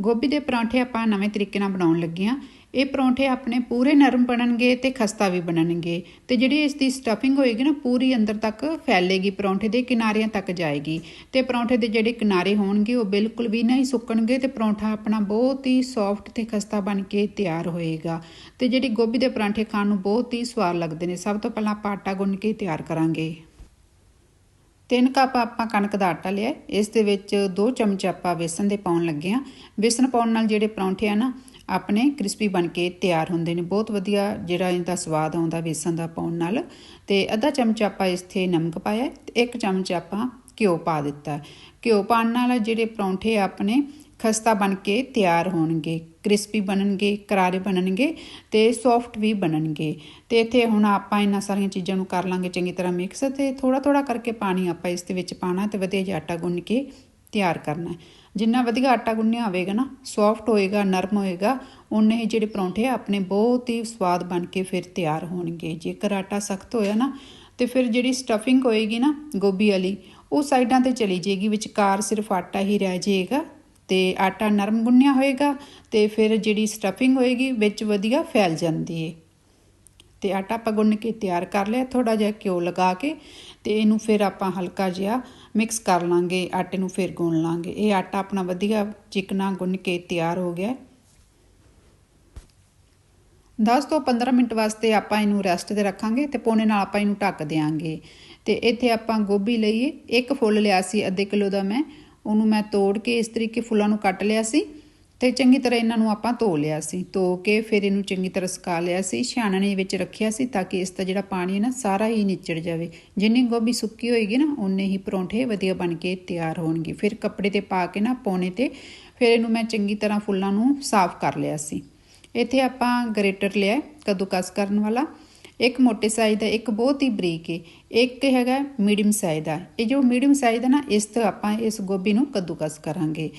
ਗੋਭੀ ਦੇ ਪਰੌਂਠੇ ਆਪਾਂ ਨਵੇਂ ਤਰੀਕੇ ਨਾਲ ਬਣਾਉਣ ਲੱਗੇ ਆ ਇਹ ਪਰੌਂਠੇ ਆਪਣੇ ਪੂਰੇ ਨਰਮ ਬਣਨਗੇ ਤੇ ਖਸਤਾ ਵੀ ਬਣਨਗੇ। ਤੇ ਜਿਹੜੀ ਇਸ ਦੀ ਸਟਫਿੰਗ ਹੋਏਗੀ ਨਾ, ਪੂਰੀ ਅੰਦਰ ਤੱਕ ਫੈਲੇਗੀ, ਪਰੌਂਠੇ ਦੇ ਕਿਨਾਰਿਆਂ ਤੱਕ ਜਾਏਗੀ। ਤੇ ਪਰੌਂਠੇ ਦੇ ਜਿਹੜੇ ਕਿਨਾਰੇ ਹੋਣਗੇ, ਉਹ ਬਿਲਕੁਲ ਵੀ ਨਹੀਂ ਸੁੱਕਣਗੇ ਤੇ ਪਰੌਂਠਾ ਆਪਣਾ ਬਹੁਤ ਹੀ ਸੌਫਟ ਤੇ ਖਸਤਾ ਬਣ ਕੇ ਤਿਆਰ ਹੋਏਗਾ। ਤੇ ਜਿਹੜੀ ਗੋਭੀ ਦੇ ਪਰੌਂਠੇ ਖਾਣ ਨੂੰ ਬਹੁਤ ਹੀ ਸਵਾਦ ਲੱਗਦੇ ਨੇ। ਸਭ ਤੋਂ ਪਹਿਲਾਂ ਆਪਾਂ ਆਟਾ ਗੁੰਨ ਕੇ ਤਿਆਰ ਕਰਾਂਗੇ। ਤਿੰਨ ਕੱਪ ਆਪਾਂ ਕਣਕ ਦਾ ਆਟਾ ਲਿਆ ਇਸ ਦੇ ਵਿੱਚ 2 ਚਮਚ ਆਪਾਂ ਵੇਸਣ ਦੇ ਪਾਉਣ ਲੱਗੇ ਆ ਬੇਸਨ ਪਾਉਣ ਨਾਲ ਜਿਹੜੇ ਪਰੌਂਠੇ ਆ ਨਾ, ਆਪਣੇ ਕ੍ਰਿਸਪੀ ਬਣ ਕੇ ਤਿਆਰ ਹੁੰਦੇ ਨੇ। ਬਹੁਤ ਵਧੀਆ ਜਿਹੜਾ ਇਹਦਾ ਸਵਾਦ ਆਉਂਦਾ ਵੇਸਣ ਦਾ ਪਾਉਣ ਨਾਲ। ਤੇ ਅੱਧਾ ਚਮਚ ਆਪਾਂ ਇਸਥੇ ਨਮਕ ਪਾਇਆ ਤੇ ਇੱਕ ਚਮਚ ਆਪਾਂ ਘਿਓ ਪਾ ਦਿੱਤਾ ਘਿਓ ਪਾਉਣ ਨਾਲ ਜਿਹੜੇ ਪਰੌਂਠੇ ਆਪਣੇ ਖਸਤਾ ਬਣ ਕੇ ਤਿਆਰ ਹੋਣਗੇ, ਕ੍ਰਿਸਪੀ ਬਣਨਗੇ, ਕਰਾਰੇ ਬਣਨਗੇ ਤੇ ਸੌਫਟ ਵੀ ਬਣਨਗੇ। ਤੇ ਇੱਥੇ ਹੁਣ ਆਪਾਂ ਇਹਨਾਂ ਸਾਰੀਆਂ ਚੀਜ਼ਾਂ ਨੂੰ ਕਰ ਲਾਂਗੇ ਚੰਗੀ ਤਰ੍ਹਾਂ ਮਿਕਸ ਤੇ ਥੋੜਾ ਥੋੜਾ ਕਰਕੇ ਪਾਣੀ ਆਪਾਂ ਇਸ ਦੇ ਵਿੱਚ ਪਾਣਾ ਤੇ ਵਧੀਆ ਜਿਹਾ ਆਟਾ ਗੁੰਨ ਕੇ ਤਿਆਰ ਕਰਨਾ ਜਿੰਨਾ ਵਧੀਆ ਆਟਾ ਗੁੰਨਿਆ ਹੋਵੇਗਾ ਨਾ ਸੌਫਟ ਹੋਏਗਾ, ਨਰਮ ਹੋਏਗਾ ਉਨੇ ਹੀ ਜਿਹੜੇ ਪਰੌਂਠੇ ਆਪਣੇ ਬਹੁਤ ਹੀ ਸਵਾਦ ਬਣ ਕੇ ਫਿਰ ਤਿਆਰ ਹੋਣਗੇ। ਜੇਕਰ ਆਟਾ ਸਖਤ ਹੋਇਆ ਨਾ, ਤੇ ਫਿਰ ਜਿਹੜੀ ਸਟਫਿੰਗ ਹੋਏਗੀ ਨਾ ਗੋਭੀ ਵਾਲੀ, ਉਹ ਸਾਈਡਾਂ ਤੇ ਚਲੀ ਜਾਏਗੀ, ਵਿਚਕਾਰ ਸਿਰਫ ਆਟਾ ਹੀ ਰਹਿ ਜਾਏਗਾ। ਤੇ ਆਟਾ ਨਰਮ ਗੁੰਨਿਆ ਹੋਏਗਾ ਤੇ ਫਿਰ ਜਿਹੜੀ ਸਟਫਿੰਗ ਹੋਏਗੀ ਵਿੱਚ ਵਧੀਆ ਫੈਲ ਜਾਂਦੀ ਹੈ ਤੇ ਆਟਾ ਆਪਾਂ ਗੁੰਨ ਕੇ ਤਿਆਰ ਕਰ ਲਿਆ ਥੋੜਾ ਜਿਹਾ ਘਿਓ ਲਗਾ ਕੇ ਤੇ ਇਹਨੂੰ ਫਿਰ ਆਪਾਂ ਹਲਕਾ ਜਿਹਾ ਮਿਕਸ ਕਰ ਲਾਂਗੇ, ਆਟੇ ਨੂੰ ਫਿਰ ਗੁੰਨ ਲਾਂਗੇ। ਇਹ ਆਟਾ ਆਪਣਾ ਵਧੀਆ ਚਿਕਨਾ ਗੁੰਨ ਕੇ ਤਿਆਰ ਹੋ ਗਿਆ। 10 ਤੋਂ 15 ਮਿੰਟ ਵਾਸਤੇ ਆਪਾਂ ਇਹਨੂੰ ਰੈਸਟ ਤੇ ਰੱਖਾਂਗੇ ਤੇ ਪੌਣੇ ਨਾਲ ਆਪਾਂ ਇਹਨੂੰ ਢੱਕ ਦੇਾਂਗੇ ਤੇ ਇੱਥੇ ਆਪਾਂ ਗੋਭੀ ਲਈਏ ਇੱਕ ਫੁੱਲ ਲਿਆ ਸੀ, ਅੱਧੇ ਕਿਲੋ ਦਾ ਮੈਂ। ਉਹਨੂੰ ਮੈਂ ਤੋੜ ਕੇ ਇਸ ਤਰੀਕੇ ਫੁੱਲਾਂ ਨੂੰ ਕੱਟ ਲਿਆ ਸੀ ਤੇ ਚੰਗੀ ਤਰ੍ਹਾਂ ਇਹਨਾਂ ਨੂੰ ਆਪਾਂ ਧੋ ਲਿਆ ਸੀ, ਧੋ ਕੇ ਫਿਰ ਇਹਨੂੰ ਚੰਗੀ ਤਰ੍ਹਾਂ ਸੁਕਾ ਲਿਆ ਸੀ ਛਾਣਨੀ ਵਿੱਚ ਰੱਖਿਆ ਸੀ ਤਾਂ ਕਿ ਇਸ ਦਾ ਜਿਹੜਾ ਪਾਣੀ ਹੈ ਨਾ ਸਾਰਾ ਹੀ ਨਿਚੜ ਜਾਵੇ। ਜਿੰਨੀ ਗੋਭੀ ਸੁੱਕੀ ਹੋਏਗੀ ਨਾ ਉਨੇ ਹੀ ਪਰੌਂਠੇ ਵਧੀਆ ਬਣ ਕੇ ਤਿਆਰ ਹੋਣਗੇ। ਫਿਰ ਕੱਪੜੇ ਤੇ ਪਾ ਕੇ ਨਾ ਪੌਣੇ ਤੇ ਫਿਰ ਇਹਨੂੰ ਮੈਂ ਚੰਗੀ ਤਰ੍ਹਾਂ ਫੁੱਲਾਂ ਨੂੰ ਸਾਫ਼ ਕਰ ਲਿਆ ਸੀ। ਇੱਥੇ ਆਪਾਂ ਗ੍ਰੇਟਰ ਲਿਆ ਕੱਦੂਕਸ ਕਰਨ ਵਾਲਾ। ਇੱਕ ਮੋਟੇ ਸਾਈਜ਼ ਦਾ, ਇੱਕ ਬਹੁਤ ਹੀ ਬਰੀਕ ਹੈ। ਇੱਕ ਹੈਗਾ ਮੀਡੀਅਮ ਸਾਈਜ਼ ਦਾ। ਇਹ ਜੋ ਮੀਡੀਅਮ ਸਾਈਜ਼ ਦਾ ਨਾ, ਇਸ ਤੋਂ ਆਪਾਂ ਇਸ ਗੋਭੀ ਨੂੰ ਕੱਦੂਕਸ ਕਰਾਂਗੇ।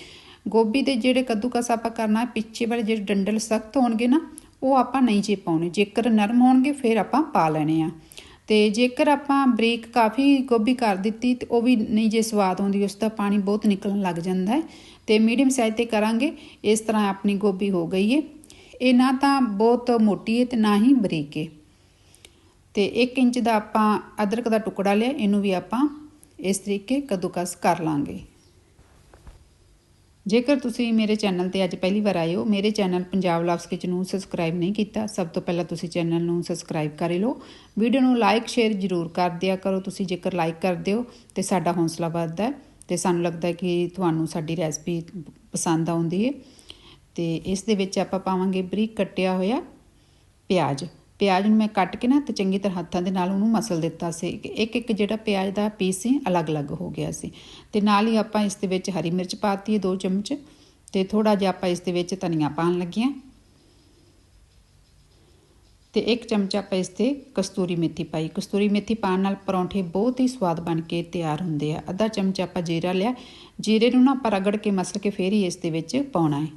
ਗੋਭੀ ਦੇ ਜਿਹੜੇ ਕੱਦੂਕਸ ਆਪਾਂ ਕਰਨਾ, ਪਿੱਛੇ ਵਾਲੇ ਜਿਹੜੇ ਡੰਡਲ ਸਖਤ ਹੋਣਗੇ ਨਾ, ਉਹ ਆਪਾਂ ਨਹੀਂ ਜੇ ਪਾਉਣੇ। ਜੇਕਰ ਨਰਮ ਹੋਣਗੇ, ਫਿਰ ਆਪਾਂ ਪਾ ਲੈਣੇ ਆ। ਤੇ ਜੇਕਰ ਆਪਾਂ ਬਰੀਕ ਕਾਫੀ ਗੋਭੀ ਕਰ ਦਿੱਤੀ, ਤੇ ਉਹ ਵੀ ਨਹੀਂ ਜੇ ਸਵਾਦ ਆਉਂਦੀ, ਉਸ ਦਾ ਪਾਣੀ ਬਹੁਤ ਨਿਕਲਣ ਲੱਗ ਜਾਂਦਾ ਹੈ। ਤੇ ਮੀਡੀਅਮ ਸਾਈਜ਼ ਤੇ ਕਰਾਂਗੇ। ਇਸ ਤਰ੍ਹਾਂ ਆਪਣੀ ਗੋਭੀ ਹੋ ਗਈ ਹੈ। ਇਹ ਨਾ ਤਾਂ ਬਹੁਤ ਮੋਟੀ ਹੈ ਤੇ ਨਾ ਹੀ ਬਰੀਕ ਹੈ। ਤੇ 1 ਇੰਚ ਦਾ ਆਪਾਂ ਅਦਰਕ ਦਾ ਟੁਕੜਾ ਲਿਆ, ਇਹਨੂੰ ਵੀ ਆਪਾਂ ਇਸ ਤਰੀਕੇ ਕੱਦੂਕਸ ਕਰ ਲਾਂਗੇ। ਜੇਕਰ ਤੁਸੀਂ ਮੇਰੇ ਚੈਨਲ ਤੇ ਅੱਜ ਪਹਿਲੀ ਵਾਰ ਆਏ ਹੋ, ਮੇਰੇ ਚੈਨਲ ਪੰਜਾਬ ਲਵਸ ਕਿਚਨ ਨੂੰ ਸਬਸਕ੍ਰਾਈਬ ਨਹੀਂ ਕੀਤਾ, ਸਭ ਤੋਂ ਪਹਿਲਾਂ ਤੁਸੀਂ ਚੈਨਲ ਨੂੰ ਸਬਸਕ੍ਰਾਈਬ ਕਰ ਲਓ। ਵੀਡੀਓ ਨੂੰ ਲਾਈਕ ਸ਼ੇਅਰ ਜ਼ਰੂਰ ਕਰ ਦਿਆ ਕਰੋ। ਤੁਸੀਂ ਜੇਕਰ ਲਾਈਕ ਕਰਦੇ ਹੋ ਤੇ ਸਾਡਾ ਹੌਸਲਾ ਵੱਧਦਾ ਤੇ ਸਾਨੂੰ ਲੱਗਦਾ ਕਿ ਤੁਹਾਨੂੰ ਸਾਡੀ ਰੈਸਪੀ ਪਸੰਦ ਆਉਂਦੀ ਹੈ। ਤੇ ਇਸ ਦੇ ਵਿੱਚ ਆਪਾਂ ਪਾਵਾਂਗੇ ਬਰੀਕ ਕੱਟਿਆ ਹੋਇਆ ਪਿਆਜ਼। ਪਿਆਜ਼ ਨੂੰ ਮੈਂ ਕੱਟ ਕੇ ਨਾ ਤੇ ਚੰਗੀ ਤਰ੍ਹਾਂ ਹੱਥਾਂ ਦੇ ਨਾਲ ਉਹਨੂੰ ਮਸਲ ਦਿੱਤਾ ਸੀ। ਇੱਕ ਇੱਕ ਜਿਹੜਾ ਪਿਆਜ਼ ਦਾ ਪੀਸ ਸੀ, ਅਲੱਗ-ਅਲੱਗ ਹੋ ਗਿਆ ਸੀ। ਤੇ ਨਾਲ ਹੀ ਆਪਾਂ ਇਸ ਦੇ ਵਿੱਚ ਹਰੀ ਮਿਰਚ ਪਾਤੀ ਹੈ 2 ਚਮਚ ਤੇ ਥੋੜਾ ਜਿਹਾ ਆਪਾਂ ਇਸ ਦੇ ਵਿੱਚ ਧਨੀਆ ਪਾਣ ਲੱਗੀਆਂ ਤੇ ਇੱਕ ਚਮਚ ਆਪਾਂ ਇਸ ਤੇ ਕਸਤੂਰੀ ਮੇਥੀ ਪਾਈ। ਕਸਤੂਰੀ ਮੇਥੀ ਪਾਣ ਨਾਲ ਪਰੌਂਠੇ ਬਹੁਤ ਹੀ ਸਵਾਦ ਬਣ ਕੇ ਤਿਆਰ ਹੁੰਦੇ ਆ। ਅੱਧਾ ਚਮਚ ਆਪਾਂ ਜੀਰਾ ਲਿਆ। ਜੀਰੇ ਨੂੰ ਨਾ ਆਪਾਂ ਰਗੜ ਕੇ ਮਸਲ ਕੇ ਫੇਰ ਹੀ ਇਸ ਦੇ ਵਿੱਚ ਪਾਉਣਾ ਹੈ।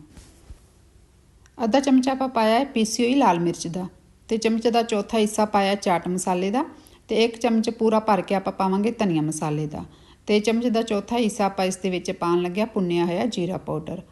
ਅੱਧਾ ਚਮਚਾ ਆਪਾਂ ਪਾਇਆ ਹੈ ਪੀਸੀ ਹੋਈ ਲਾਲ ਮਿਰਚ ਦਾ। ਤੇ ਚਮਚ ਦਾ ਚੌਥਾ ਹਿੱਸਾ ਪਾਇਆ ਚਾਟ ਮਸਾਲੇ ਦਾ ਤੇ ਇੱਕ ਚਮਚ ਪੂਰਾ ਭਰ ਕੇ ਆਪਾਂ ਪਾਵਾਂਗੇ ਧਨੀਆ ਮਸਾਲੇ ਦਾ ਤੇ ਚਮਚ ਦਾ ਚੌਥਾ ਹਿੱਸਾ ਆਪਾਂ ਇਸ ਦੇ ਵਿੱਚ ਪਾਣ ਲੱਗਿਆ ਪੁੰਨਿਆ ਹੋਇਆ ਜੀਰਾ ਪਾਊਡਰ।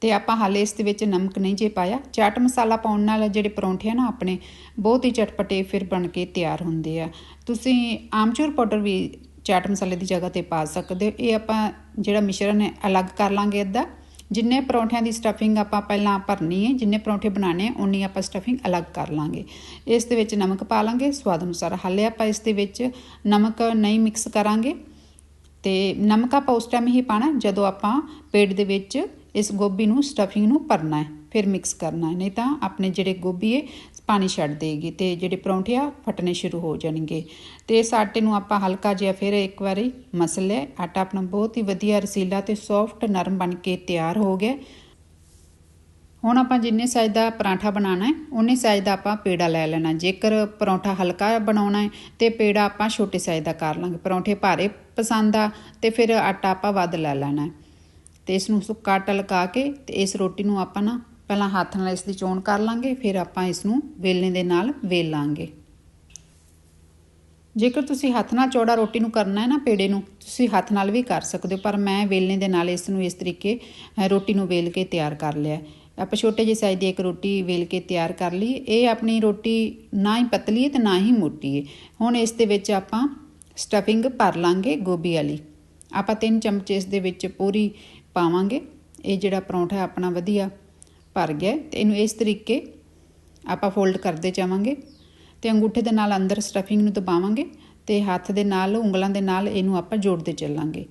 ਤੇ ਆਪਾਂ ਹਾਲੇ ਇਸ ਦੇ ਵਿੱਚ ਨਮਕ ਨਹੀਂ ਜੇ ਪਾਇਆ। ਚਾਟ ਮਸਾਲਾ ਪਾਉਣ ਨਾਲ ਜਿਹੜੇ ਪਰੌਂਠੇ ਆ ਨਾ ਆਪਣੇ, ਬਹੁਤ ਹੀ ਚਟਪਟੇ ਫਿਰ ਬਣ ਕੇ ਤਿਆਰ ਹੁੰਦੇ ਆ। ਤੁਸੀਂ ਆਮਚੂਰ ਪਾਊਡਰ ਵੀ ਚਾਟ ਮਸਾਲੇ ਦੀ ਜਗ੍ਹਾ ਤੇ ਪਾ ਸਕਦੇ ਹੋ। ਇਹ ਆਪਾਂ ਜਿਹੜਾ ਮਿਸ਼ਰਣ ਹੈ, ਅਲੱਗ ਕਰ ਲਾਂਗੇ ਅੱਧਾ। ਜਿੰਨੇ ਪਰੌਂਠਿਆਂ ਦੀ ਸਟਫਿੰਗ ਆਪਾਂ ਪਹਿਲਾਂ ਭਰਨੀ ਹੈ, ਜਿੰਨੇ ਪਰੌਂਠੇ ਬਣਾਣੇ ਉਨੀ ਆਪਾਂ ਸਟਫਿੰਗ ਅਲੱਗ ਕਰ ਲਾਂਗੇ। ਇਸ ਦੇ ਵਿੱਚ ਨਮਕ ਪਾ ਲਾਂਗੇ, ਸਵਾਦ ਅਨੁਸਾਰ ਹਾਲੇ ਆਪਾਂ ਇਸ ਦੇ ਵਿੱਚ ਨਮਕ ਨਹੀਂ ਮਿਕਸ ਕਰਾਂਗੇ। ਤੇ ਨਮਕ ਆਪਾਂ ਉਸ ਟਾਈਮ ਹੀ ਪਾਣਾ ਜਦੋਂ ਆਪਾਂ ਪੇਟ ਦੇ ਵਿੱਚ ਇਸ ਗੋਭੀ ਨੂੰ ਸਟਫਿੰਗ ਨੂੰ ਭਰਨਾ ਹੈ। ਫਿਰ ਮਿਕਸ ਕਰਨਾ, ਨਹੀਂ ਤਾਂ ਆਪਣੇ ਜਿਹੜੇ ਗੋਭੀ ਹੈ ਪਾਣੀ ਛੱਡ ਦੇਗੀ ਤੇ ਜਿਹੜੇ ਪਰੌਂਠੇ ਆ, ਫਟਣੇ ਸ਼ੁਰੂ ਹੋ ਜਾਣਗੇ। ਤੇ ਇਸ ਆਟੇ ਨੂੰ ਆਪਾਂ ਹਲਕਾ ਜਿਹਾ ਫਿਰ ਇੱਕ ਵਾਰੀ ਮਸਲ ਲਿਆ। ਆਟਾ ਆਪਣਾ ਬਹੁਤ ਹੀ ਵਧੀਆ ਰਸੀਲਾ ਤੇ ਸੌਫਟ ਨਰਮ ਬਣ ਕੇ ਤਿਆਰ ਹੋ ਗਿਆ। ਹੁਣ ਆਪਾਂ ਜਿੰਨੇ ਸਾਈਜ਼ ਦਾ ਪਰਾਂਠਾ ਬਣਾਉਣਾ ਹੈ ਉਨੇ ਸਾਈਜ਼ ਦਾ ਆਪਾਂ ਪੇੜਾ ਲੈ ਲੈਣਾ। ਜੇਕਰ ਪਰੌਂਠਾ ਹਲਕਾ ਬਣਾਉਣਾ ਹੈ ਤੇ ਪੇੜਾ ਆਪਾਂ ਛੋਟੇ ਸਾਈਜ਼ ਦਾ ਕਰ ਲਾਂਗੇ। ਪਰੌਂਠੇ ਭਾਰੇ ਪਸੰਦ ਆ ਤੇ ਫਿਰ ਆਟਾ ਆਪਾਂ ਵੱਧ ਲੈ ਲੈਣਾ ਹੈ ਤੇ ਇਸ ਨੂੰ ਸੁੱਕਾ ਆਟਾ ਲਗਾ ਕੇ ਤੇ ਇਸ ਰੋਟੀ ਨੂੰ ਆਪਾਂ ਨਾ ਪਹਿਲਾਂ ਹੱਥ ਨਾਲ ਇਸ ਦੀ ਚੋਣ ਕਰ ਲਾਂਗੇ, ਫਿਰ ਆਪਾਂ ਇਸ ਨੂੰ ਵੇਲਣੇ ਦੇ ਨਾਲ ਵੇਲ ਲਾਂਗੇ। ਜੇਕਰ ਤੁਸੀਂ ਹੱਥ ਨਾਲ ਚੌੜਾ ਰੋਟੀ ਨੂੰ ਕਰਨਾ ਹੈ ਨਾ ਪੇੜੇ ਨੂੰ, ਤੁਸੀਂ ਹੱਥ ਨਾਲ ਵੀ ਕਰ ਸਕਦੇ ਹੋ, ਪਰ ਮੈਂ ਵੇਲਣੇ ਦੇ ਨਾਲ ਇਸ ਨੂੰ ਇਸ ਤਰੀਕੇ ਰੋਟੀ ਨੂੰ ਵੇਲ ਕੇ ਤਿਆਰ ਕਰ ਲਿਆ ਆਪਾਂ ਛੋਟੇ ਜਿਹੇ ਸਾਈਜ਼ ਦੀ ਇੱਕ ਰੋਟੀ ਵੇਲ ਕੇ ਤਿਆਰ ਕਰ ਲਈ। ਇਹ ਆਪਣੀ ਰੋਟੀ ਨਾ ਹੀ ਪਤਲੀ ਹੈ ਤੇ ਨਾ ਹੀ ਮੋਟੀ ਹੈ। ਹੁਣ ਇਸ ਦੇ ਵਿੱਚ ਆਪਾਂ ਸਟਫਿੰਗ ਭਰ ਲਾਂਗੇ ਗੋਭੀ ਵਾਲੀ। ਆਪਾਂ ਤਿੰਨ ਚਮਚੇ ਇਸ ਦੇ ਵਿੱਚ ਪੂਰੀ ਪਾਵਾਂਗੇ। ਇਹ ਜਿਹੜਾ ਪਰੌਂਠਾ ਆਪਣਾ ਵਧੀਆ ਭਰ ਗਿਆ ਹੈ ਤੇ ਇਹਨੂੰ ਇਸ ਤਰੀਕੇ ਆਪਾਂ ਫੋਲਡ ਕਰਦੇ ਜਾਵਾਂਗੇ ਤੇ ਅੰਗੂਠੇ ਦੇ ਨਾਲ ਅੰਦਰ ਸਟਫਿੰਗ ਨੂੰ ਦਬਾਵਾਂਗੇ ਤੇ ਹੱਥ ਦੇ ਨਾਲ, ਉਂਗਲਾਂ ਦੇ ਨਾਲ ਇਹਨੂੰ ਆਪਾਂ ਜੋੜਦੇ ਚੱਲਾਂਗੇ।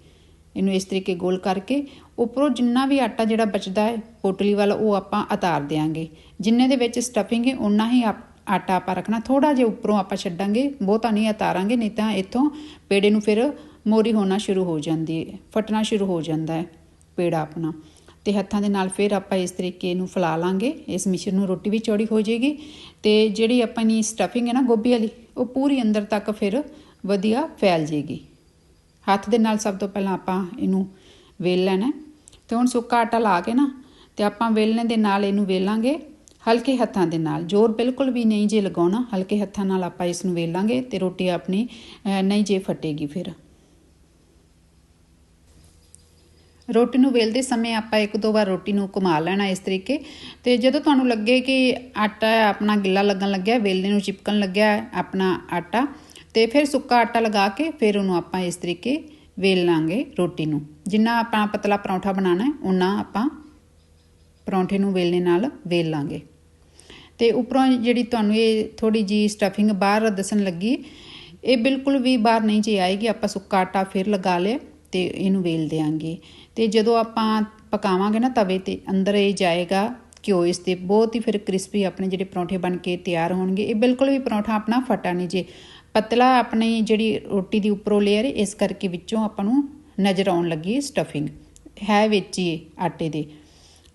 ਇਹਨੂੰ ਇਸ ਤਰੀਕੇ ਗੋਲ ਕਰਕੇ ਉੱਪਰੋਂ ਜਿੰਨਾ ਵੀ ਆਟਾ ਜਿਹੜਾ ਬਚਦਾ ਹੈ, ਪੋਟਲੀ ਵਾਲਾ, ਉਹ ਆਪਾਂ ਉਤਾਰ ਦੇਾਂਗੇ ਜਿੰਨੇ ਦੇ ਵਿੱਚ ਸਟਫਿੰਗ ਹੈ ਉਨਾ ਹੀ ਆਪ- ਆਟਾ ਆਪਾਂ ਰੱਖਣਾ। ਥੋੜਾ ਜਿਹਾ ਉੱਪਰੋਂ ਆਪਾਂ ਛੱਡਾਂਗੇ, ਬਹੁਤਾ ਨਹੀਂ ਉਤਾਰਾਂਗੇ, ਨਹੀਂ ਤਾਂ ਇੱਥੋਂ ਪੇੜੇ ਨੂੰ ਫਿਰ ਮੋਰੀ ਹੋਣਾ ਸ਼ੁਰੂ ਹੋ ਜਾਂਦੀ ਹੈ, ਫਟਣਾ ਸ਼ੁਰੂ ਹੋ ਜਾਂਦਾ ਹੈ, ਪੇੜਾ ਆਪਣਾ। ਤੇ ਹੱਥਾਂ ਦੇ ਨਾਲ ਫਿਰ ਆਪਾਂ ਇਸ ਤਰੀਕੇ ਨੂੰ ਫਲਾ ਲਾਂਗੇ। ਇਸ ਮਿਸ਼ਰਣ ਨੂੰ ਰੋਟੀ ਵੀ ਚੌੜੀ ਹੋ ਜਾਏਗੀ ਤੇ ਜਿਹੜੀ ਆਪਾਂ ਆਪਣੀ ਸਟਫਿੰਗ ਹੈ ਨਾ ਗੋਭੀ ਵਾਲੀ, ਉਹ ਪੂਰੀ ਅੰਦਰ ਤੱਕ ਫਿਰ ਵਧੀਆ ਫੈਲ ਜਾਏਗੀ। ਹੱਥ ਦੇ ਨਾਲ ਸਭ ਤੋਂ ਪਹਿਲਾਂ ਆਪਾਂ ਇਹਨੂੰ ਵੇਲ ਲੈਣਾ ਹੈ। ਤੇ ਹੁਣ ਸੁੱਕਾ ਆਟਾ ਲਾ ਕੇ ਨਾ, ਤੇ ਆਪਾਂ ਵੇਲਣੇ ਦੇ ਨਾਲ ਇਹਨੂੰ ਵੇਲਾਂਗੇ ਹਲਕੇ ਹੱਥਾਂ ਦੇ ਨਾਲ। ਜ਼ੋਰ ਬਿਲਕੁਲ ਵੀ ਨਹੀਂ ਜੇ ਲਗਾਉਣਾ, ਹਲਕੇ ਹੱਥਾਂ ਨਾਲ ਆਪਾਂ ਇਸ ਨੂੰ ਵੇਲਾਂਗੇ ਤੇ ਰੋਟੀ ਆਪਣੀ ਨਹੀਂ ਜੇ ਫਟੇਗੀ ਫਿਰ। ਰੋਟੀ ਨੂੰ ਵੇਲਦੇ ਸਮੇਂ ਆਪਾਂ ਇੱਕ ਦੋ ਵਾਰ ਰੋਟੀ ਨੂੰ ਘੁਮਾ ਲੈਣਾ ਇਸ ਤਰੀਕੇ। ਤੇ ਜਦੋਂ ਤੁਹਾਨੂੰ ਲੱਗੇ ਕਿ ਆਟਾ ਆਪਣਾ ਗਿੱਲਾ ਲੱਗਣ ਲੱਗਿਆ, ਵੇਲਣੇ ਨੂੰ ਚਿਪਕਣ ਲੱਗਿਆ ਆਪਣਾ ਆਟਾ, ਤੇ ਫਿਰ ਸੁੱਕਾ ਆਟਾ ਲਗਾ ਕੇ ਫਿਰ ਉਹਨੂੰ ਆਪਾਂ ਇਸ ਤਰੀਕੇ ਵੇਲ ਲਾਂਗੇ ਰੋਟੀ ਨੂੰ। ਜਿੰਨਾ ਆਪਾਂ ਪਤਲਾ ਪਰੌਂਠਾ ਬਣਾਉਣਾ ਹੈ ਉਨਾ ਆਪਾਂ ਪਰੌਂਠੇ ਨੂੰ ਵੇਲਣੇ ਨਾਲ ਵੇਲ ਲਾਂਗੇ। ਤੇ ਉੱਪਰੋਂ ਜਿਹੜੀ ਤੁਹਾਨੂੰ ਇਹ ਥੋੜੀ ਜੀ ਸਟਫਿੰਗ ਬਾਹਰ ਦੱਸਣ ਲੱਗੀ, ਇਹ ਬਿਲਕੁਲ ਵੀ ਬਾਹਰ ਨਹੀਂ ਜੀ ਆਏਗੀ, ਆਪਾਂ ਸੁੱਕਾ ਆਟਾ ਫਿਰ ਲਗਾ ਲਿਆ ਤੇ ਇਹਨੂੰ ਵੇਲ ਦੇਾਂਗੇ ਤੇ ਜਦੋਂ ਆਪਾਂ ਪਕਾਵਾਂਗੇ ਨਾ ਤਵੇ ਤੇ, ਅੰਦਰ ਇਹ ਜਾਏਗਾ ਘਿਓ ਇਸ ਤੇ, ਬਹੁਤ ਹੀ ਫਿਰ ਕ੍ਰਿਸਪੀ ਆਪਣੇ ਜਿਹੜੇ ਪਰੌਂਠੇ ਬਣ ਕੇ ਤਿਆਰ ਹੋਣਗੇ। ਇਹ ਬਿਲਕੁਲ ਵੀ ਪਰੌਂਠਾ ਆਪਣਾ ਫਟਾ ਨਹੀਂ ਜੇ। ਪਤਲਾ ਆਪਣੀ ਜਿਹੜੀ ਰੋਟੀ ਦੀ ਉੱਪਰੋਂ ਲੇਅਰ ਇਸ ਕਰਕੇ ਵਿੱਚੋਂ ਆਪਾਂ ਨੂੰ ਨਜ਼ਰ ਆਉਣ ਲੱਗੀ ਸਟਫਿੰਗ ਹੈ ਵਿੱਚ ਹੀ ਆਟੇ ਦੇ।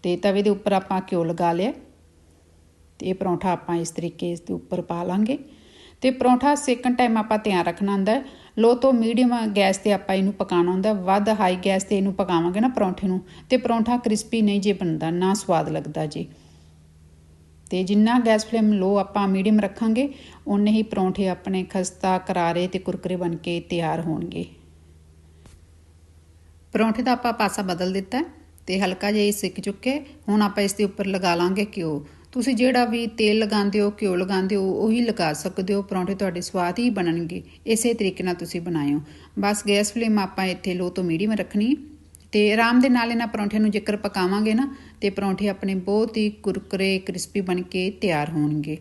ਤੇ ਤਵੇ ਦੇ ਉੱਪਰ ਆਪਾਂ ਘਿਓ ਲਗਾ ਲਿਆ। ਤੇ ਇਹ ਪਰੌਂਠਾ ਆਪਾਂ ਇਸ ਤਰੀਕੇ ਇਸ ਦੇ ਉੱਪਰ ਪਾ ਲਾਂਗੇ। ਤੇ ਪਰੌਂਠਾ ਸੇਕਣ ਟਾਈਮ ਆਪਾਂ ਧਿਆਨ ਰੱਖਣਾ ਹੁੰਦਾ ਲੋ ਤੋਂ ਮੀਡੀਅਮ ਗੈਸ ਤੇ ਆਪਾਂ ਇਹਨੂੰ ਪਕਾਉਣਾ ਹੁੰਦਾ, ਵੱਧ ਹਾਈ ਗੈਸ ਤੇ ਇਹਨੂੰ ਪਕਾਵਾਂਗੇ ਨਾ ਪਰੌਂਠੇ ਨੂੰ, ਤੇ ਪਰੌਂਠਾ ਕ੍ਰਿਸਪੀ ਨਹੀਂ ਜੇ ਬਣਦਾ, ਨਾ ਸਵਾਦ ਲੱਗਦਾ ਜੀ। ਤੇ ਜਿੰਨਾ ਗੈਸ ਫਲੇਮ ਲੋ ਆਪਾਂ ਮੀਡੀਅਮ ਰੱਖਾਂਗੇ ਉਨੇ ਹੀ ਪਰੌਂਠੇ ਆਪਣੇ ਖਸਤਾ, ਕਰਾਰੇ ਤੇ ਕੁਰਕਰੇ ਬਣ ਕੇ ਤਿਆਰ ਹੋਣਗੇ। ਪਰੌਂਠੇ ਦਾ ਆਪਾਂ ਪਾਸਾ ਬਦਲ ਦਿੱਤਾ ਹੈ ਤੇ ਹਲਕਾ ਜਿਹਾ ਹੀ ਸਿੱਕ ਚੁੱਕੇ, ਹੁਣ ਆਪਾਂ ਇਸ ਦੇ ਉੱਪਰ ਲਗਾ ਲਾਂਗੇ ਘਿਓ। ਤੁਸੀਂ ਜਿਹੜਾ ਵੀ ਤੇਲ ਲਗਾਉਂਦੇ ਹੋ, ਘਿਓ ਲਗਾਉਂਦੇ ਹੋ, ਉਹੀ ਲਗਾ ਸਕਦੇ ਹੋ। ਪਰੌਂਠੇ ਤੁਹਾਡੇ ਸਵਾਦ ਹੀ ਬਣਨਗੇ। ਇਸੇ ਤਰੀਕੇ ਨਾਲ ਤੁਸੀਂ ਬਣਾਇਓ ਬਸ ਗੈਸ ਫਲੇਮ ਆਪਾਂ ਇੱਥੇ ਲੋ ਤੋਂ ਮੀਡੀਅਮ ਰੱਖਣੀ। ਤੇ ਆਰਾਮ ਦੇ ਨਾਲ ਇਹਨਾਂ ਪਰੌਂਠਿਆਂ ਨੂੰ ਜੇਕਰ ਪਕਾਵਾਂਗੇ ਨਾ, ਤੇ ਪਰੌਂਠੇ ਆਪਣੇ ਬਹੁਤ ਹੀ ਕੁਰਕਰੇ, ਕ੍ਰਿਸਪੀ ਬਣ ਕੇ ਤਿਆਰ ਹੋਣਗੇ।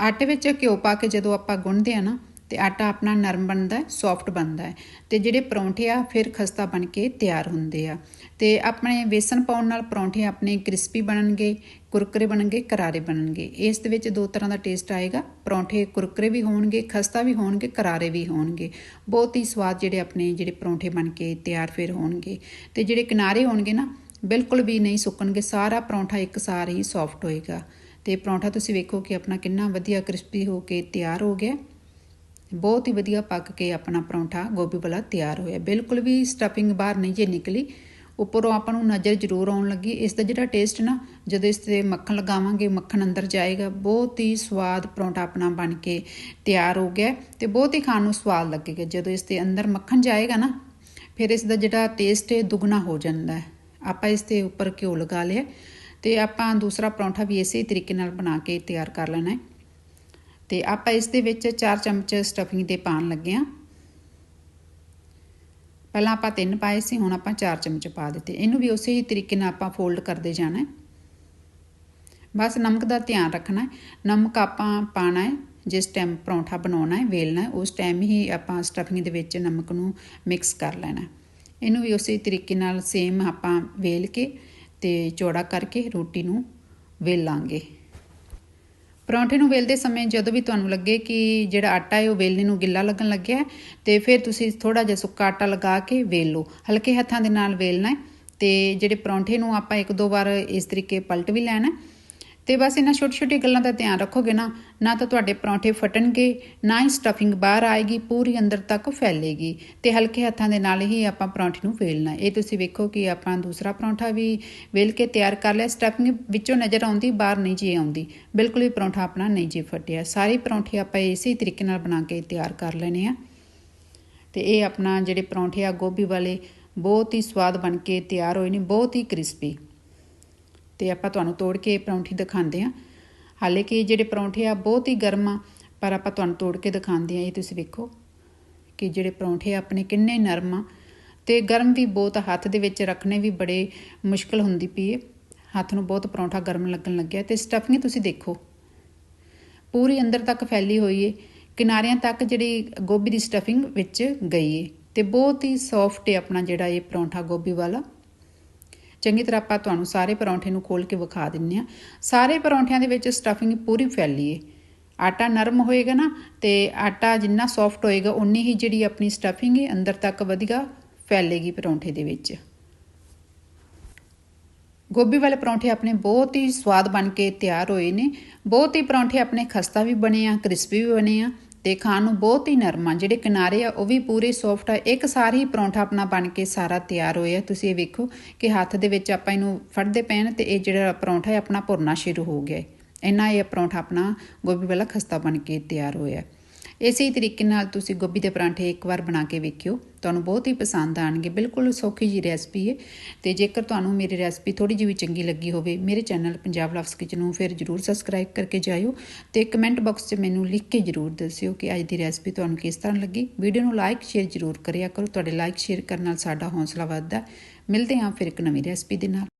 ਆਟੇ ਵਿੱਚ ਘਿਓ ਪਾ ਕੇ ਜਦੋਂ ਆਪਾਂ ਗੁੰਨਦੇ ਆ ਨਾ ਤੇ ਆਟਾ ਆਪਣਾ ਨਰਮ ਬਣਦਾ ਹੈ ਸੌਫਟ ਬਣਦਾ ਹੈ। ਤੇ ਜਿਹੜੇ ਪਰੌਂਠੇ ਆ, ਫਿਰ ਖਸਤਾ ਬਣ ਕੇ ਤਿਆਰ ਹੁੰਦੇ ਆ। ਤੇ ਆਪਣੇ ਵੇਸਣ ਪਾਉਣ ਨਾਲ ਪਰੌਂਠੇ ਆਪਣੇ ਕ੍ਰਿਸਪੀ ਬਣਨਗੇ, ਕੁਰਕਰੇ ਬਣਨਗੇ, ਕਰਾਰੇ ਬਣਨਗੇ। ਇਸ ਦੇ ਵਿੱਚ ਦੋ ਤਰ੍ਹਾਂ ਦਾ ਟੇਸਟ ਆਏਗਾ। ਪਰੌਂਠੇ ਕੁਰਕਰੇ ਵੀ ਹੋਣਗੇ, ਖਸਤਾ ਵੀ ਹੋਣਗੇ, ਕਰਾਰੇ ਵੀ ਹੋਣਗੇ। ਬਹੁਤ ਹੀ ਸਵਾਦ ਜਿਹੜੇ ਆਪਣੇ ਜਿਹੜੇ ਪਰੌਂਠੇ ਬਣ ਕੇ ਤਿਆਰ ਫਿਰ ਹੋਣਗੇ। ਤੇ ਜਿਹੜੇ ਕਿਨਾਰੇ ਹੋਣਗੇ ਨਾ, ਬਿਲਕੁਲ ਵੀ ਨਹੀਂ ਸੁੱਕਣਗੇ, ਸਾਰਾ ਪਰੌਂਠਾ ਇੱਕਸਾਰ ਹੀ ਸੌਫਟ ਹੋਏਗਾ। ਤੇ ਪਰੌਂਠਾ ਤੁਸੀਂ ਵੇਖੋ ਕਿ ਆਪਣਾ ਕਿੰਨਾ ਵਧੀਆ ਕ੍ਰਿਸਪੀ ਹੋ ਕੇ ਤਿਆਰ ਹੋ ਗਿਆ। ਬਹੁਤ ਹੀ ਵਧੀਆ ਪੱਕ ਕੇ ਆਪਣਾ ਪਰੌਂਠਾ ਗੋਭੀ ਵਾਲਾ ਤਿਆਰ ਹੋਇਆ। ਬਿਲਕੁਲ ਵੀ ਸਟਫਿੰਗ ਬਾਹਰ ਨਹੀਂ ਜੇ ਨਿਕਲੀ। ਉੱਪਰੋਂ ਆਪਾਂ ਨੂੰ ਨਜ਼ਰ ਜ਼ਰੂਰ ਆਉਣ ਲੱਗੀ। ਇਸ ਦਾ ਜਿਹੜਾ ਟੇਸਟ ਨਾ, ਜਦੋਂ ਇਸ ਤੇ ਮੱਖਣ ਲਗਾਵਾਂਗੇ, ਮੱਖਣ ਅੰਦਰ ਜਾਏਗਾ। ਬਹੁਤ ਹੀ ਸਵਾਦ ਪਰੌਂਠਾ ਆਪਣਾ ਬਣ ਕੇ ਤਿਆਰ ਹੋ ਗਿਆ ਤੇ ਬਹੁਤ ਹੀ ਖਾਣ ਨੂੰ ਸਵਾਦ ਲੱਗੇਗਾ। ਜਦੋਂ ਇਸ ਦੇ ਅੰਦਰ ਮੱਖਣ ਜਾਏਗਾ ਨਾ, ਫਿਰ ਇਸ ਦਾ ਜਿਹੜਾ ਟੇਸਟ ਹੈ, ਦੁੱਗਣਾ ਹੋ ਜਾਂਦਾ ਹੈ। ਆਪਾਂ ਇਸ ਤੇ ਉੱਪਰ ਘਿਓ ਲਗਾ ਲਿਆ ਤੇ ਆਪਾਂ ਦੂਸਰਾ ਪਰੌਂਠਾ ਵੀ ਇਸੇ ਤਰੀਕੇ ਨਾਲ ਬਣਾ ਕੇ ਤਿਆਰ ਕਰ ਲੈਣਾ ਹੈ। ਤੇ ਆਪਾਂ ਇਸ ਦੇ ਵਿੱਚ 4 ਚਮਚ ਸਟਫਿੰਗ ਦੇ ਪਾਣ ਲੱਗੇ ਆ ਪਹਿਲਾਂ ਆਪਾਂ 3 ਪਾਏ ਸੀ, ਹੁਣ ਆਪਾਂ 4 ਚਮਚ ਪਾ ਦਿੱਤੇ। ਇਹਨੂੰ ਵੀ ਉਸੇ ਹੀ ਤਰੀਕੇ ਨਾਲ ਆਪਾਂ ਫੋਲਡ ਕਰਦੇ ਜਾਣਾ ਹੈ। ਬਸ ਨਮਕ ਦਾ ਧਿਆਨ ਰੱਖਣਾ ਹੈ। ਨਮਕ ਆਪਾਂ ਪਾਣਾ ਹੈ, ਜਿਸ ਟਾਈਮ ਪਰੌਂਠਾ ਬਣਾਉਣਾ ਹੈ, ਵੇਲਣਾ ਹੈ, ਉਸ ਟਾਈਮ ਹੀ ਆਪਾਂ ਸਟਫਿੰਗ ਦੇ ਵਿੱਚ ਨਮਕ ਨੂੰ ਮਿਕਸ ਕਰ ਲੈਣਾ ਇਹਨੂੰ ਵੀ ਉਸੇ ਤਰੀਕੇ ਨਾਲ ਸੇਮ ਆਪਾਂ ਵੇਲ ਕੇ ਤੇ ਚੌੜਾ ਕਰਕੇ ਰੋਟੀ ਨੂੰ ਵੇਲਾਂਗੇ। ਪਰੌਂਠੇ ਨੂੰ ਵੇਲਦੇ ਸਮੇਂ ਜਦੋਂ ਵੀ ਤੁਹਾਨੂੰ ਲੱਗੇ ਕਿ ਜਿਹੜਾ ਆਟਾ ਹੈ ਉਹ ਵੇਲਣੇ ਨੂੰ ਗਿੱਲਾ ਲੱਗਣ ਲੱਗਿਆ ਹੈ, ਤੇ ਫਿਰ ਤੁਸੀਂ ਥੋੜਾ ਜਿਹਾ ਸੁੱਕਾ ਆਟਾ ਲਗਾ ਕੇ ਵੇਲ ਲਓ। ਹਲਕੇ ਹੱਥਾਂ ਦੇ ਨਾਲ ਵੇਲਣਾ ਹੈ ਤੇ ਜਿਹੜੇ ਪਰੌਂਠੇ ਨੂੰ ਆਪਾਂ ਇੱਕ ਦੋ ਵਾਰ ਇਸ ਤਰੀਕੇ ਪਲਟ ਵੀ ਲੈਣਾ ਤੇ ਬਸ ਇਹਨਾਂ ਛੋਟੀ ਛੋਟੀ ਗੱਲਾਂ ਦਾ ਧਿਆਨ ਰੱਖੋਗੇ ਨਾ ਨਾ ਤਾਂ ਤੁਹਾਡੇ ਪਰੌਂਠੇ ਫਟਣਗੇ, ਨਾ ਹੀ ਸਟਫਿੰਗ ਬਾਹਰ ਆਏਗੀ, ਪੂਰੀ ਅੰਦਰ ਤੱਕ ਫੈਲੇਗੀ ਤੇ ਹਲਕੇ ਹੱਥਾਂ ਦੇ ਨਾਲ ਹੀ ਆਪਾਂ ਪਰੌਂਠੇ ਨੂੰ ਵੇਲਣਾ ਇਹ ਤੁਸੀਂ ਵੇਖੋ ਕਿ ਆਪਾਂ ਦੂਸਰਾ ਪਰੌਂਠਾ ਵੀ ਵੇਲ ਕੇ ਤਿਆਰ ਕਰ ਲਿਆ ਸਟਫਿੰਗ ਵਿੱਚੋਂ ਨਜ਼ਰ ਆਉਂਦੀ, ਬਾਹਰ ਨਹੀਂ ਜੀ ਆਉਂਦੀ। ਬਿਲਕੁਲ ਵੀ ਪਰੌਂਠਾ ਆਪਣਾ ਨਹੀਂ ਜੀ ਫਟਿਆ। ਸਾਰੇ ਪਰੌਂਠੇ ਆਪਾਂ ਇਸੇ ਤਰੀਕੇ ਨਾਲ ਬਣਾ ਕੇ ਤਿਆਰ ਕਰ ਲੈਣੇ ਆ ਤੇ ਇਹ ਆਪਣਾ ਜਿਹੜੇ ਪਰੌਂਠੇ ਆ, ਗੋਭੀ ਵਾਲੇ ਬਹੁਤ ਹੀ ਸਵਾਦ ਬਣ ਕੇ ਤਿਆਰ ਹੋਏ ਨੇ, ਬਹੁਤ ਹੀ ਕ੍ਰਿਸਪੀ ਤੇ ਆਪਾਂ ਤੁਹਾਨੂੰ ਤੋੜ ਕੇ ਪਰੌਂਠੀ ਦਿਖਾਉਂਦੇ ਆ ਹਾਲੇ ਕਿ ਜਿਹੜੇ ਪਰੌਂਠੇ ਆ, ਬਹੁਤ ਹੀ ਗਰਮ ਆ, ਪਰ ਆਪਾਂ ਤੁਹਾਨੂੰ ਤੋੜ ਕੇ ਦਿਖਾਉਂਦੇ ਆ ਇਹ ਤੁਸੀਂ ਵੇਖੋ ਕਿ ਜਿਹੜੇ ਪਰੌਂਠੇ ਆ, ਆਪਣੇ ਕਿੰਨੇ ਨਰਮ ਆ। ਤੇ ਗਰਮ ਵੀ ਬਹੁਤ ਹੱਥ ਦੇ ਵਿੱਚ ਰੱਖਣੇ ਵੀ ਬੜੇ ਮੁਸ਼ਕਲ ਹੁੰਦੀ ਪਈ ਹੈ ਹੱਥ ਨੂੰ ਬਹੁਤ ਪਰੌਂਠਾ ਗਰਮ ਲੱਗਣ ਲੱਗਿਆ ਤੇ ਸਟਫਿੰਗ ਤੁਸੀਂ ਦੇਖੋ। ਪੂਰੀ ਅੰਦਰ ਤੱਕ ਫੈਲੀ ਹੋਈ ਏ। ਕਿਨਾਰਿਆਂ ਤੱਕ ਜਿਹੜੀ ਗੋਭੀ ਦੀ ਸਟਫਿੰਗ ਵਿੱਚ ਗਈ ਏ। ਤੇ ਬਹੁਤ ਹੀ ਸੌਫਟ ਏ ਆਪਣਾ ਜਿਹੜਾ ਇਹ ਪਰੌਂਠਾ ਗੋਭੀ ਵਾਲਾ। ਚੰਗੀ ਤਰ੍ਹਾਂ ਆਪਾਂ ਤੁਹਾਨੂੰ ਸਾਰੇ ਪਰੌਂਠੇ ਨੂੰ ਖੋਲ ਕੇ ਵਿਖਾ ਦਿੰਨੇ ਆ ਸਾਰੇ ਪਰੌਂਠਿਆਂ ਦੇ ਵਿੱਚ ਸਟਫਿੰਗ ਪੂਰੀ ਫੈਲੀ ਏ ਆਟਾ ਨਰਮ ਹੋਏਗਾ ਨਾ ਤੇ ਆਟਾ ਜਿੰਨਾ ਸੌਫਟ ਹੋਏਗਾ ਉਨੀ ਹੀ ਜਿਹੜੀ ਆਪਣੀ ਸਟਫਿੰਗ ਏ ਅੰਦਰ ਤੱਕ ਵਧੀਆ ਫੈਲੇਗੀ ਪਰੌਂਠੇ ਦੇ ਵਿੱਚ। ਗੋਭੀ ਵਾਲੇ ਪਰੌਂਠੇ ਆਪਣੇ ਬਹੁਤ ਹੀ ਸਵਾਦ ਬਣ ਕੇ ਤਿਆਰ ਹੋਏ ਨੇ। ਬਹੁਤ ਹੀ ਪਰੌਂਠੇ ਆਪਣੇ ਖਸਤਾ ਵੀ ਬਣੇ ਆ, ਕ੍ਰਿਸਪੀ ਵੀ ਬਣੇ ਆ। ਤੇ ਖਾਣ ਨੂੰ ਬਹੁਤ ਹੀ ਨਰਮ ਆ। ਜਿਹੜੇ ਕਿਨਾਰੇ ਆ, ਉਹ ਵੀ ਪੂਰੇ ਸੌਫਟ ਆ। ਇੱਕ ਸਾਰੀ ਪਰੌਂਠਾ ਆਪਣਾ ਬਣ ਕੇ ਸਾਰਾ ਤਿਆਰ ਹੋਇਆ। ਤੁਸੀਂ ਇਹ ਵੇਖੋ ਕਿ ਹੱਥ ਦੇ ਵਿੱਚ ਆਪਾਂ ਇਹਨੂੰ ਫੜਦੇ ਪੈਣ ਤੇ ਇਹ ਜਿਹੜਾ ਪਰੌਂਠਾ ਹੈ, ਆਪਣਾ ਭੁਰਨਾ ਸ਼ੁਰੂ ਹੋ ਗਿਆ ਇੰਨਾ ਇਹ ਪਰੌਂਠਾ ਆਪਣਾ ਗੋਭੀ ਵਾਲਾ ਖਸਤਾ ਬਣ ਕੇ ਤਿਆਰ ਹੋਇਆ ਇਸੇ ਤਰੀਕੇ ਨਾਲ ਤੁਸੀਂ ਗੋਭੀ ਦੇ ਪਰਾਂਠੇ ਇੱਕ ਵਾਰ ਬਣਾ ਕੇ ਵੇਖਿਓ। ਤੁਹਾਨੂੰ ਬਹੁਤ ਹੀ ਪਸੰਦ ਆਣਗੇ। ਬਿਲਕੁਲ ਸੌਖੀ ਜੀ ਰੈਸਪੀ ਹੈ ਤੇ ਜੇਕਰ ਤੁਹਾਨੂੰ ਮੇਰੀ ਰੈਸਪੀ ਥੋੜੀ ਜਿਹੀ ਵੀ ਚੰਗੀ ਲੱਗੀ ਹੋਵੇ, ਮੇਰੇ ਚੈਨਲ ਪੰਜਾਬ ਲਵਸ ਕਿਚਨ ਨੂੰ ਫਿਰ ਜਰੂਰ ਸਬਸਕ੍ਰਾਈਬ ਕਰਕੇ ਜਾਇਓ ਤੇ ਕਮੈਂਟ ਬਾਕਸ 'ਚ ਮੈਨੂੰ ਲਿਖ ਕੇ ਜਰੂਰ ਦੱਸਿਓ ਕਿ ਅੱਜ ਦੀ ਰੈਸਪੀ ਤੁਹਾਨੂੰ ਕਿਸ ਤਰ੍ਹਾਂ ਲੱਗੀ। ਵੀਡੀਓ ਨੂੰ ਲਾਈਕ, ਸ਼ੇਅਰ ਜਰੂਰ ਕਰਿਆ ਕਰੋ। ਤੁਹਾਡੇ ਲਾਈਕ, ਸ਼ੇਅਰ ਕਰਨ ਨਾਲ ਸਾਡਾ ਹੌਸਲਾ ਵੱਧਦਾ। ਮਿਲਦੇ ਹਾਂ ਫਿਰ ਇੱਕ ਨਵੀਂ ਰੈਸਪੀ ਦੇ ਨਾਲ।